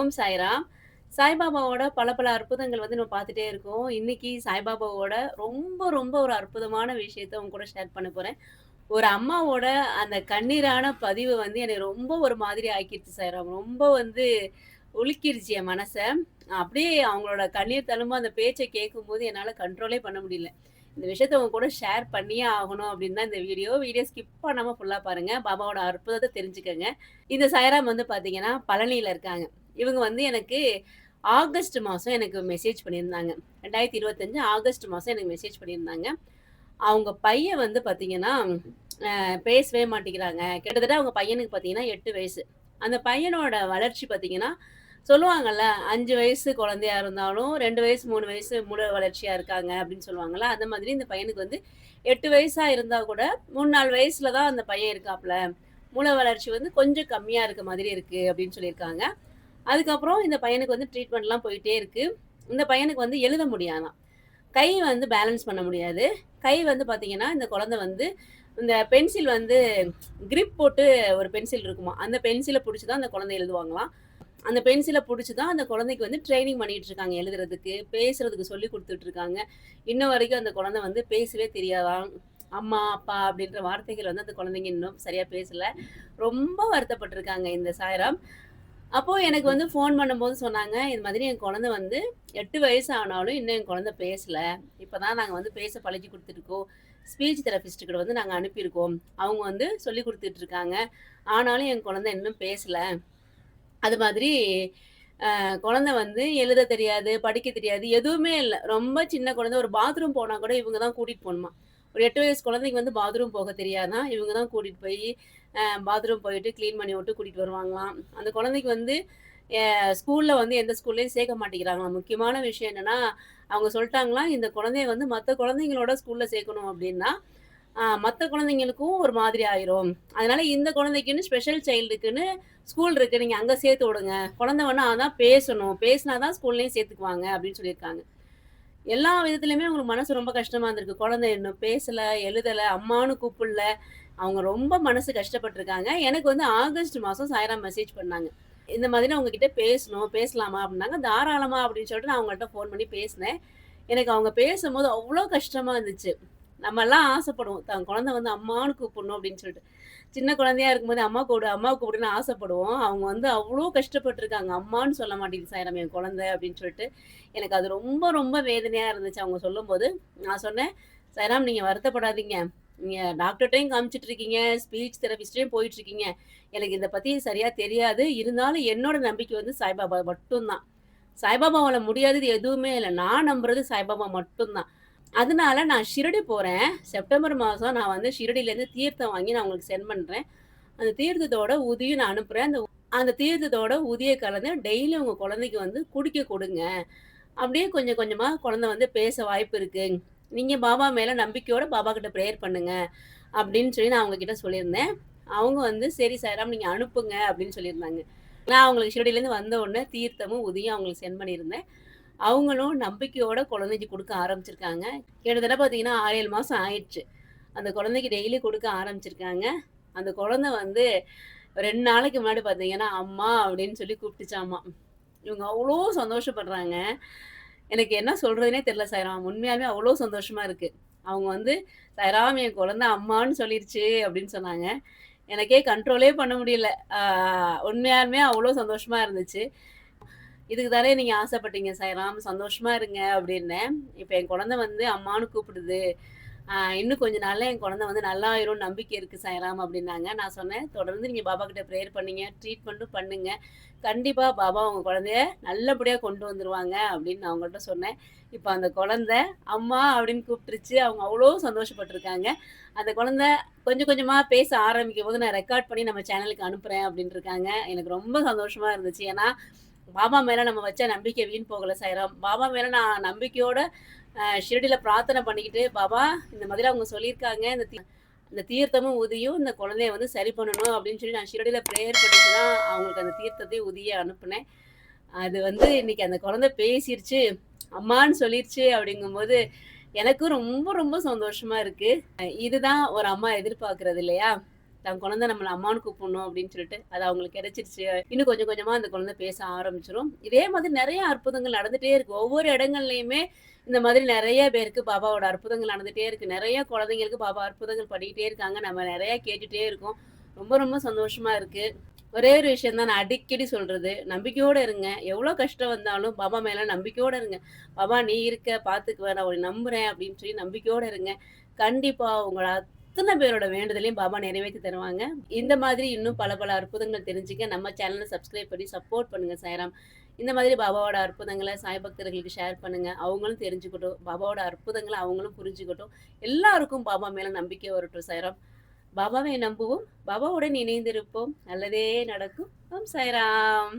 ஓம் சாய்ராம். சாய்பாபாவோட பல பல அற்புதங்கள் வந்து நம்ம பார்த்துட்டே இருக்கோம். இன்னைக்கு சாய்பாபாவோட ரொம்ப ரொம்ப ஒரு அற்புதமான விஷயத்த உங்க கூட ஷேர் பண்ண போறேன். ஒரு அம்மாவோட அந்த கண்ணீரான பதிவு வந்து என்னை ரொம்ப ஒரு மாதிரி ஆக்கிடுச்சு சாய்ராம். ரொம்ப வந்து உலுக்கிருச்சு என் மனசை அப்படியே அவங்களோட கண்ணீர் தழும்ப அந்த பேச்ச கேட்கும்போது என்னால் கண்ட்ரோலே பண்ண முடியல. இந்த விஷயத்த உங்க கூட ஷேர் பண்ணியே ஆகணும் அப்படின்னு தான் இந்த வீடியோ. வீடியோ ஸ்கிப் பண்ணாமல் ஃபுல்லாக பாருங்கள் பாபாவோட அற்புதத்தை தெரிஞ்சுக்கோங்க இந்த சைராம் வந்து பார்த்தீங்கன்னா, பழனியில் இருக்காங்க. இவங்க வந்து எனக்கு ஆகஸ்ட் மாதம் எனக்கு மெசேஜ் பண்ணியிருந்தாங்க. 2025 ஆகஸ்ட் மாதம் எனக்கு மெசேஜ் பண்ணியிருந்தாங்க. அவங்க பையன் வந்து பார்த்தீங்கன்னா, பேசவே மாட்டேங்கிறாங்க. கிட்டத்தட்ட அவங்க பையனுக்கு பார்த்தீங்கன்னா எட்டு வயசு. அந்த பையனோட வளர்ச்சி பார்த்தீங்கன்னா, சொல்லுவாங்கல்ல அஞ்சு வயசு குழந்தையா இருந்தாலும் ரெண்டு வயசு, மூணு வயசு மூளை வளர்ச்சியா இருக்காங்க அப்படின்னு சொல்லுவாங்கல்ல. அந்த மாதிரி இந்த பையனுக்கு வந்து எட்டு வயசா இருந்தா கூட 3, 4 வயசுல தான் அந்த பையன் இருக்காப்ல. மூளை வளர்ச்சி வந்து கொஞ்சம் கம்மியா இருக்க மாதிரி இருக்கு அப்படின்னு சொல்லியிருக்காங்க. அதுக்கப்புறம் இந்த பையனுக்கு வந்து ட்ரீட்மெண்ட்லாம் போயிட்டே இருக்கு. இந்த பையனுக்கு வந்து எழுத முடியாதாம். கை வந்து பேலன்ஸ் பண்ண முடியாது. கை வந்து பார்த்தீங்கன்னா, இந்த குழந்தை வந்து இந்த பென்சில் வந்து கிரிப் போட்டு ஒரு பென்சில் இருக்குமா அந்த பென்சிலை பிடிச்சி தான் அந்த குழந்தை எழுதுவாங்களாம். அந்த பென்சிலை பிடிச்சி தான் அந்த குழந்தைக்கு வந்து ட்ரைனிங் பண்ணிட்டு இருக்காங்க எழுதுறதுக்கு, பேசுறதுக்கு சொல்லிக் கொடுத்துட்டு இருக்காங்க. இன்ன வரைக்கும் அந்த குழந்தை வந்து பேசவே தெரியாதான் அம்மா, அப்பா அப்படின்ற வார்த்தைகள் வந்து அந்த குழந்தைங்க இன்னும் சரியா பேசல. ரொம்ப வருத்தப்பட்டிருக்காங்க இந்த சாயராம் அப்போ எனக்கு வந்து ஃபோன் பண்ணும்போது சொன்னாங்க, "இது மாதிரி என் குழந்தை வந்து எட்டு வயசு ஆனாலும் இன்னும் என் குழந்தை பேசல. இப்போதான் தான் வந்து பேச பழகி கொடுத்துருக்கோம் ஸ்பீச் தெரபிஸ்ட் கிட்ட வந்து நாங்கள் அனுப்பியிருக்கோம். அவங்க வந்து சொல்லி கொடுத்துட்டு இருக்காங்க. ஆனாலும் என் குழந்தை இன்னும் பேசல." அது மாதிரி குழந்தை வந்து எழுத தெரியாது, படிக்க தெரியாது, எதுவுமே இல்லை ரொம்ப சின்ன குழந்தை. ஒரு பாத்ரூம் போனால் கூட இவங்க தான் கூட்டிகிட்டு போகணுமா ஒரு எட்டு வயசு குழந்தைக்கு வந்து பாத்ரூம் போக தெரியாதான் இவங்க தான் கூட்டிகிட்டு போய் பாத்ரூம் போயிட்டு க்ளீன் பண்ணி விட்டு கூட்டிகிட்டு வருவாங்களாம். அந்த குழந்தைக்கு வந்து ஸ்கூலில் வந்து எந்த ஸ்கூல்லையும் சேர்க்க மாட்டேங்கிறாங்களாம். முக்கியமான விஷயம் என்னன்னா, அவங்க சொல்லிட்டாங்களாம் "இந்த குழந்தைய வந்து மற்ற குழந்தைங்களோட ஸ்கூலில் சேர்க்கணும் அப்படின்னா, மற்ற குழந்தைங்களுக்கும் ஒரு மாதிரி ஆயிரும். அதனால இந்த குழந்தைக்குன்னு ஸ்பெஷல் சைல்டுக்குன்னு ஸ்கூல் இருக்கு. நீங்கள் அங்கே சேர்த்து விடுங்க. குழந்தை வேணா அதான் பேசணும். பேசினா தான் ஸ்கூல்லையும் சேர்த்துக்குவாங்க." அப்படின்னு சொல்லியிருக்காங்க. எல்லா விதத்திலயுமே அவங்களுக்கு மனசு ரொம்ப கஷ்டமா இருந்திருக்கு. குழந்தை இன்னும் பேசல, எழுதல, அம்மானு கூப்பிடல. அவங்க ரொம்ப மனசு கஷ்டப்பட்டிருக்காங்க எனக்கு வந்து ஆகஸ்ட் மாசம் சாயிரம் மெசேஜ் பண்ணாங்க. இந்த மாதிரி நான் உங்ககிட்ட பேசணும். பேசலாமா? அப்படின்னாங்க. தாராளமா அப்படின்னு சொல்லிட்டு நான் அவங்கள்ட்ட ஃபோன் பண்ணி பேசினேன். எனக்கு அவங்க பேசும்போது அவ்வளோ கஷ்டமா இருந்துச்சு. நம்மலாம் ஆசைப்படுவோம். தன் குழந்தை வந்து அம்மான்னு கூப்பிடணும் அப்படின்னு சொல்லிட்டு. சின்ன குழந்தையா இருக்கும்போது அம்மா கூப்பிடு, அம்மா கூப்பிடுன்னு ஆசைப்படுவோம். அவங்க வந்து அவ்வளோ கஷ்டப்பட்டுருக்காங்க. அம்மான்னு சொல்ல மாட்டேங்குது சார் நம்ம என் குழந்தை அப்படின்னு சொல்லிட்டு. எனக்கு அது ரொம்ப ரொம்ப வேதனையாக இருந்துச்சு அவங்க சொல்லும்போது. நான் சொன்னேன், சைராம் நீங்கள் வருத்தப்படாதீங்க. நீங்கள் டாக்டர்கிட்டையும் காமிச்சிட்டு இருக்கீங்க. ஸ்பீச் தெரபிஸ்ட்டையும் போயிட்டு இருக்கீங்க. எனக்கு இதை பற்றி சரியாக தெரியாது. இருந்தாலும் என்னோட நம்பிக்கை வந்து சாய்பாபா மட்டும்தான் சாய்பாபாவில் முடியாதது எதுவுமே இல்லை நான் நம்புறது சாய்பாபா மட்டும்தான் அதனால நான் ஷிரடி போகிறேன் செப்டம்பர் மாதம் நான் வந்து ஷிரடியிலேருந்து தீர்த்தம் வாங்கி நான் உங்களுக்கு சென்ட் பண்ணுறேன் அந்த தீர்த்தத்தோட உதியும் நான் அனுப்புகிறேன் அந்த அந்த தீர்த்தத்தோட உதிய கலந்து டெய்லி உங்கள் குழந்தைக்கு வந்து குடிக்க கொடுங்க. அப்படியே கொஞ்சம் கொஞ்சமாக குழந்தை வந்து பேச வாய்ப்பு இருக்கு. நீங்கள் பாபா மேலே நம்பிக்கையோட பாபா கிட்ட ப்ரேயர் பண்ணுங்க." அப்படின்னு சொல்லி நான் அவங்கக்கிட்ட சொல்லியிருந்தேன். அவங்க வந்து, "சரி சாய்ராம் நீங்கள் அனுப்புங்க." அப்படின்னு சொல்லியிருந்தாங்க. நான் அவங்களுக்கு ஷிரடிலேருந்து வந்த உடனே தீர்த்தமும், உதியும் அவங்களுக்கு சென்ட் பண்ணியிருந்தேன். அவங்களும் நம்பிக்கையோட குழந்தைக்கு கொடுக்க ஆரம்பிச்சிருக்காங்க. கிட்டத்தட்ட பார்த்தீங்கன்னா ஆறு ஏழு மாதம் ஆயிடுச்சு. அந்த குழந்தைக்கு டெய்லி கொடுக்க ஆரம்பிச்சிருக்காங்க. அந்த குழந்தை வந்து ரெண்டு நாளைக்கு முன்னாடி பார்த்தீங்கன்னா, "அம்மா" அப்படின்னு சொல்லி கூப்பிட்டுச்சாமாம். இவங்க அவ்வளோ சந்தோஷப்படுறாங்க. எனக்கு என்ன சொல்கிறதுனே தெரில சாய்ராம். உண்மையாலுமே அவ்வளோ சந்தோஷமாக இருக்குது அவங்க வந்து, "சாய்ராம் என் குழந்தை அம்மான்னு சொல்லிருச்சு." அப்படின்னு சொன்னாங்க. எனக்கே கண்ட்ரோலே பண்ண முடியல. உண்மையாலுமே அவ்வளோ சந்தோஷமாக இருந்துச்சு. "இதுக்கு தானே நீங்க ஆசைப்பட்டீங்க சாய்ராம். சந்தோஷமா இருங்க." அப்படின்னேன். இப்ப என் குழந்தை வந்து அம்மானு கூப்பிடுது. இன்னும் கொஞ்ச நாள்ல என் குழந்தை வந்து நல்லாயிரும்னு நம்பிக்கை இருக்கு சாய்ராம் அப்படின்னாங்க. நான் சொன்னேன், "தொடர்ந்து நீங்க பாபா கிட்ட ப்ரேயர் பண்ணீங்க. ட்ரீட்மெண்ட்டும் பண்ணுங்க. கண்டிப்பா பாபா உங்க குழந்தைய நல்லபடியா கொண்டு வந்துருவாங்க." அப்படின்னு நான் அவங்கள்ட்ட சொன்னேன். இப்போ அந்த குழந்தை அம்மா அப்படின்னு கூப்பிட்டுருச்சு. அவங்க அவ்வளோ சந்தோஷப்பட்டிருக்காங்க அந்த குழந்தை கொஞ்சம் கொஞ்சமா பேச ஆரம்பிக்கும்போது நான் ரெக்கார்ட் பண்ணி நம்ம சேனலுக்கு அனுப்புறேன் அப்படின்ட்டு இருக்காங்க. எனக்கு ரொம்ப சந்தோஷமா இருந்துச்சு. ஏன்னா, பாபா மேல நம்ம வச்ச நம்பிக்கை வீண் போகல சாய்ராம். பாபா மேல நான் நம்பிக்கையோட ஷிரடியில் பிரார்த்தனை பண்ணிக்கிட்டு, "பாபா இந்த மாதிரி அவங்க சொல்லியிருக்காங்க. இந்த தீ இந்த தீர்த்தமும், உதியும் இந்த குழந்தைய வந்து சரி பண்ணணும்." அப்படின்னு சொல்லி நான் ஷிரடியில் ப்ரேயர் பண்ணிட்டு தான் அவங்களுக்கு அந்த தீர்த்தத்தையும், உதிய அனுப்புனேன். அது வந்து இன்னைக்கு அந்த குழந்தை பேசிருச்சு. அம்மான்னு சொல்லிருச்சு அப்படிங்கும்போது, எனக்கும் ரொம்ப ரொம்ப சந்தோஷமா இருக்கு. இதுதான் ஒரு அம்மா எதிர்பார்க்கறது இல்லையா? தன் குழந்தை நம்மளை அம்மானு கூப்பிடணும் அப்படின்னு சொல்லிட்டு அது அவங்களுக்கு கிடைச்சிருச்சு. இன்னும் கொஞ்சம் கொஞ்சமா அந்த குழந்தை பேச ஆரம்பிச்சிடும் இதே மாதிரி நிறைய அற்புதங்கள் நடந்துட்டே இருக்கு. ஒவ்வொரு இடங்கள்லயுமே இந்த மாதிரி நிறைய பேருக்கு பாபாவோட அற்புதங்கள் நடந்துட்டே இருக்கு. நிறைய குழந்தைங்களுக்கு பாபா அற்புதங்கள் பண்ணிக்கிட்டே இருக்காங்க. நம்ம நிறைய கேட்டுட்டே இருக்கோம். ரொம்ப ரொம்ப சந்தோஷமா இருக்கு. ஒரே ஒரு விஷயம் தான் நான் அடிக்கடி சொல்றது. நம்பிக்கையோட இருங்க. எவ்வளோ கஷ்டம் வந்தாலும் பாபா மேல நம்பிக்கையோட இருங்க. பாபா நீ இருக்க பாத்துக்குவேன் நான் உன்னை நம்புறேன் அப்படின்னு சொல்லி நம்பிக்கையோட இருங்க. கண்டிப்பா உங்களை அத்தனை பேரோட வேண்டுதலையும் பாபா நிறைவேற்றி தருவாங்க. இந்த மாதிரி இன்னும் பல பல அற்புதங்கள் தெரிஞ்சுக்க நம்ம சேனலை சப்ஸ்கிரைப் பண்ணி சப்போர்ட் பண்ணுங்க சாய்ராம். இந்த மாதிரி பாபாவோட அற்புதங்களை சாய் பக்தர்களுக்கு ஷேர் பண்ணுங்க. அவங்களும் தெரிஞ்சுக்கட்டும். பாபாவோட அற்புதங்களை அவங்களும் புரிஞ்சுக்கட்டும். எல்லாருக்கும் பாபா மேல நம்பிக்கை வரட்டும் சாய்ராம். பாபாவை நம்புவோம். பாபாவுடன் இணைந்திருப்போம். நல்லதே நடக்கும். ஓம் சாய்ராம்.